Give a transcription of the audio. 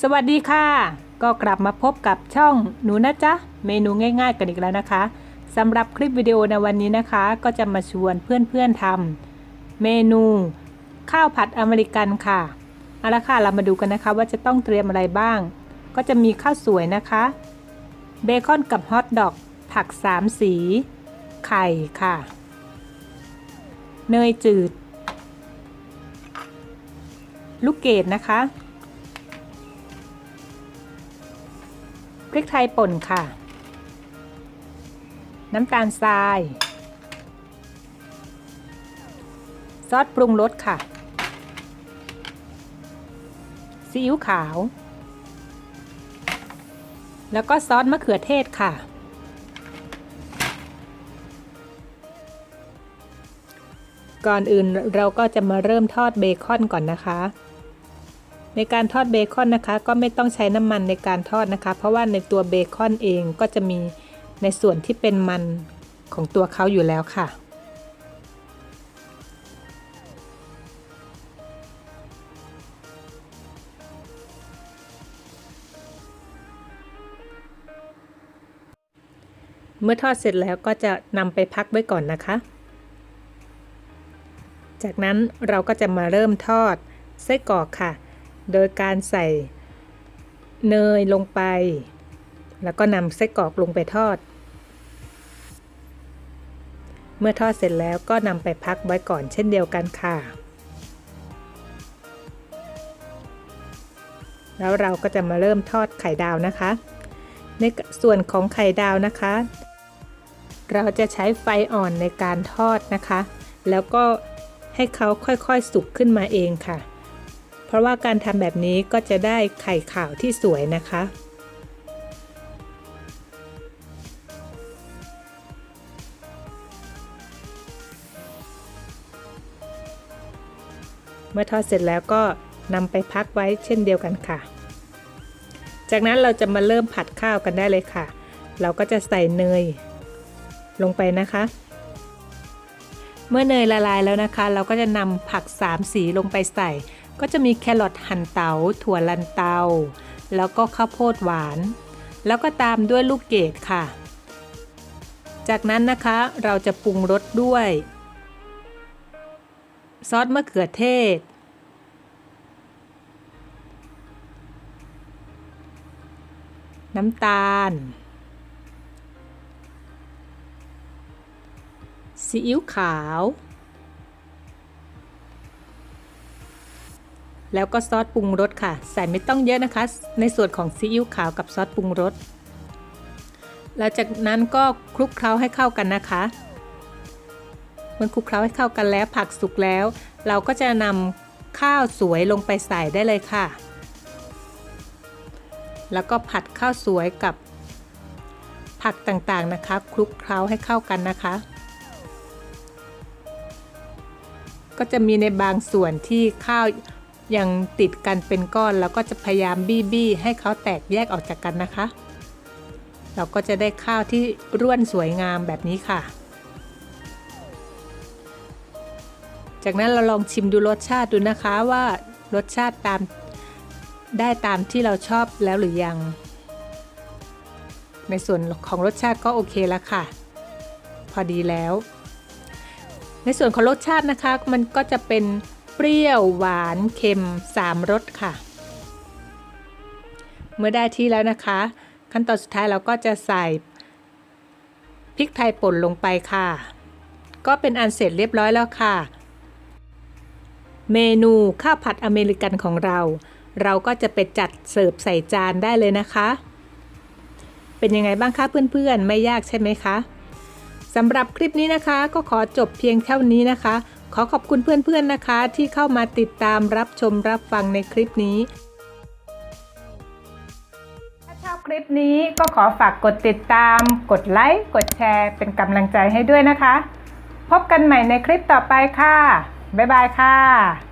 สวัสดีค่ะ ก็กลับมาพบกับช่องหนูนะจ๊ะ เมนูง่ายๆกันอีกแล้วนะคะสำหรับคลิปวิดีโอในวันนี้นะคะ ก็จะมาชวนเพื่อนๆทำเมนู ข้าวผัดอเมริกันค่ะเอาละค่ะเรามาดูกันนะคะว่าจะต้องเตรียมอะไรบ้าง ก็จะมีข้าวสวยนะคะ เบคอนกับฮอทดอก ผักสามสี ไข่ค่ะ เนยจืด ลูกเกดนะคะ พริกไทยป่นค่ะ น้ำตาลทราย ซอสปรุงรสค่ะ ซีอิ๊วขาว แล้วก็ซอสมะเขือเทศค่ะ ก่อนอื่นเราก็จะมาเริ่มทอดเบคอนก่อนนะคะ ในการทอดเบคอนนะคะ ก็ไม่ต้องใช้น้ำมันในการทอดนะคะ เพราะว่าในตัวเบคอนเองก็จะมีในส่วนที่เป็นมันของตัวเขาอยู่แล้วค่ะ เมื่อทอดเสร็จแล้วก็จะนำไปพักไว้ก่อนนะคะ จากนั้นเราก็จะมาเริ่มทอดไส้กรอกค่ะ โดยการใส่เนยลงไป แล้วก็นำไส้กรอกลงไปทอด เมื่อทอดเสร็จแล้วก็นำไปพักไว้ก่อนเช่นเดียวกันค่ะ แล้วเราก็จะมาเริ่มทอดไข่ดาวนะคะ ในส่วนของไข่ดาวนะคะ เราจะใช้ไฟอ่อนในการทอดนะคะ แล้วก็ให้เขาค่อยๆสุกขึ้นมาเองค่ะ เพราะว่าการทำแบบนี้ก็จะได้ไข่ขาวที่สวยนะคะ เมื่อทอดเสร็จแล้วก็นำไปพักไว้เช่นเดียวกันค่ะ จากนั้นเราจะมาเริ่มผัดข้าวกันได้เลยค่ะ เราก็จะใส่เนยลงไปนะคะ เมื่อเนยละลายแล้วนะคะ เราก็จะนำผักสามสีลงไปใส่ ก็จะมีแครอทหั่นเตา๋าถั่วลันเตา แล้วก็ข้าวโพดหวาน แล้วก็ตามด้วยลูกเกดค่ะ จากนั้นนะคะเราจะปรุงรสด้วย ซอสมะเขือเทศ น้ำตาลซีอิ๊วขาว แล้วก็ซอสปรุงรสค่ะ ใส่ไม่ต้องเยอะนะคะ ในส่วนของซีอิ๊วขาวกับซอสปรุงรสแล้วจากนั้นก็คลุกเคล้าให้เข้ากันนะคะเมื่อคลุกเคล้าให้เข้ากันแล้วผักสุกแล้ว เราก็จะนำข้าวสวยลงไปใส่ได้เลยค่ะ แล้วก็ผัดข้าวสวยกับผักต่างๆนะคะ คลุกเคล้าให้เข้ากันนะคะ ก็จะมีในบางส่วนที่ข้าว ยังติดกันเป็นก้อนแล้วก็จะพยายามบี้บี้ให้เขาแตกแยกออกจากกันนะคะ เราก็จะได้ข้าวที่ร่วนสวยงามแบบนี้ค่ะ จากนั้นเราลองชิมดูรสชาติดูนะคะว่ารสชาติตามได้ตามที่เราชอบแล้วหรือยัง ในส่วนของรสชาติก็โอเคแล้วค่ะ พอดีแล้ว ในส่วนของรสชาตินะคะมันก็จะเป็น เปรี้ยวหวานเค็ม3รสค่ะ เมื่อได้ที่แล้วนะคะ ขั้นตอนสุดท้ายเราก็จะใส่พริกไทยป่นลงไปค่ะ ก็เป็นอันเสร็จเรียบร้อยแล้วค่ะ เมนูข้าวผัดอเมริกันของเรา เราก็จะไปจัดเสิร์ฟใส่จานได้เลยนะคะ เป็นยังไงบ้างคะเพื่อนๆ ไม่ยากใช่ไหมคะสำหรับคลิปนี้นะคะ ก็ขอจบเพียงเท่านี้นะคะ ขอขอบคุณเพื่อนๆนะคะ ที่เข้ามาติดตามรับชมรับฟังในคลิปนี้ ถ้าชอบคลิปนี้ก็ขอฝากกดติดตาม กดไลค์กดแชร์ เป็นกำลังใจให้ด้วยนะคะ พบกันใหม่ในคลิปต่อไปค่ะ บ๊ายบายค่ะ